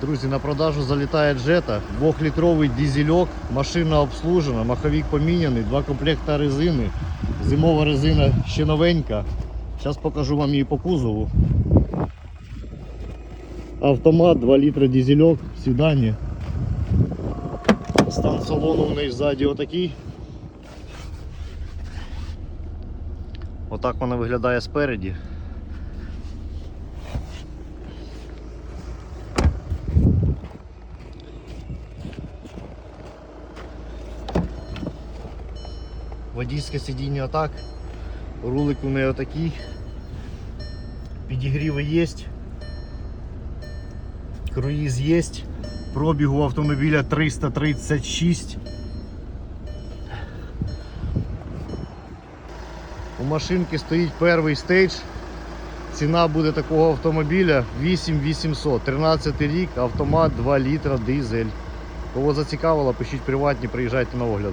Друзі, на продажу залітає джета, 2-літровий дизельок, машина обслужена, маховик поміняний, два комплекти резини. Зимова резина ще новенька. Зараз покажу вам її по кузову. Автомат, 2 літра дизельок в седані. Стан салону у неї ззаді отакий. Отак вона виглядає спереді. Водійське сидіння отак. Рулик у неї отакий. Підігріви є. Круїз є. Пробігу автомобіля 336. У машинки стоїть перший стейдж. Ціна буде такого автомобіля 8800. 13 рік, автомат 2 літра, дизель. Кого зацікавило, пишіть приватні, приїжджайте на огляд.